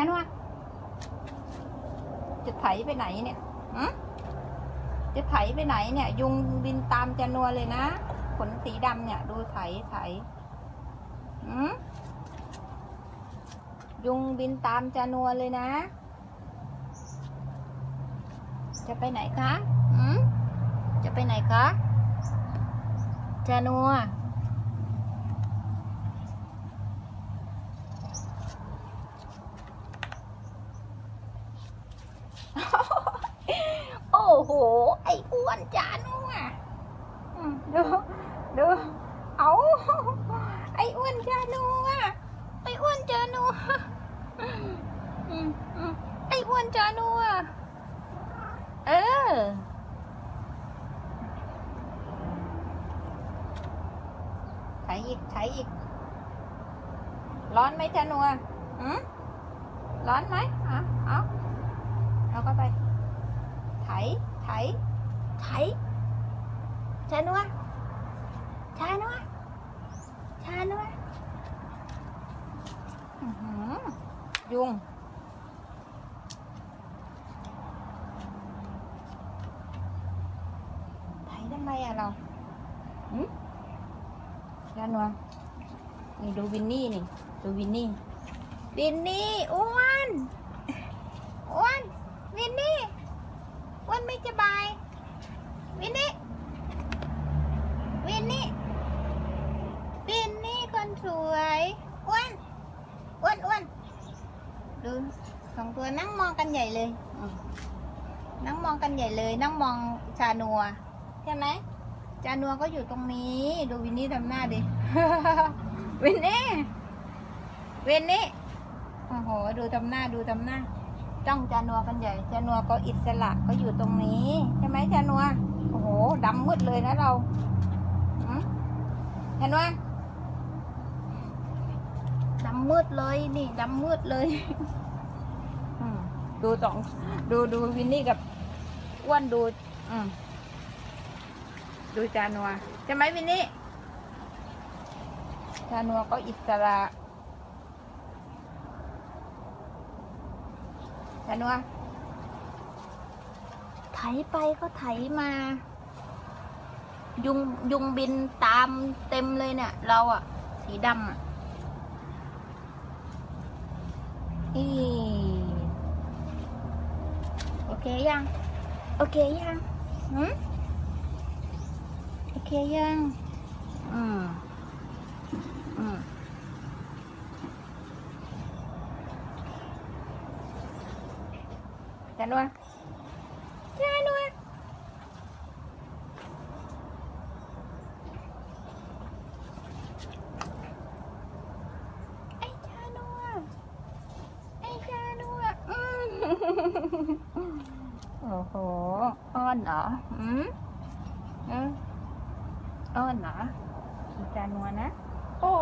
ันว่าจะไถไปไหนเนี่ยหืมจะไถไปไหนเนี่ย ยุงบินตามจะนัวเลยนะขนสีดำเนี่ย ดูไถไถหืมยุงบินตามจะนัวเลยนะ จะไปไหนคะหืมจะไปไหนคะจะนัว โอ้โห ไอ้อ้วนจานัวอืมดูดูเอาไอ้อ้วนจานัวไอ้อ้วนจานัวอืมอืมไอ้อ้วนจานัวเออใช้อีกใช้อีก ร้อนไหมจานัวอืมร้อนไหมอะเอาเอาเข้าไปไถไถ ไถชานัวชานัวชานัวอื้อหือยุงไถทำไมอะเราหืมชานัวนี่ดูวินนี่นี่ ดูวินนี่ วินนี่อ้วนอ้วนวินนี่อ้วนไม่สบาย วินนี่ วินนี่ วินนี่คนสวยอ้วนอ้วนอ้วนดูสองตัวนั่งมองกันใหญ่เลยนั่งมองกันใหญ่เลย นั่งมองชานัวใช่ไหมชานัวก็อยู่ตรงนี้ ดูวินนี่ทำหน้าดิ วินนี่วินนี่โอ้โหดูทำหน้าดูทำหน้าจ้องจานัวกันใหญ่จานัวก็อิสระก็อยู่ตรงนี้ ใช่ไหมจานัว โอ้โหดำมืดเลยนะเราหืมเห็นไหมดำมืดเลยนี่ดำมืดเลยอืมดูสองดูดูวินนี่กับอ้วนดูอืมดูจานัวใช่ไหมวินนี่จานัวก็อิสระชนัว ไถไปก็ไถมา ยุงยุงบินตามเต็มเลยเนี่ย เราอะสีดำอะอีโอเคยัง โอเคยังหืมโอเคยัง อืม อืมชนัวชนัวไอ้ชานัวไอ้ชานัวอืม โห อ้อนเหรออืมอืมอ้อนเหรอจานัวนะ โอ้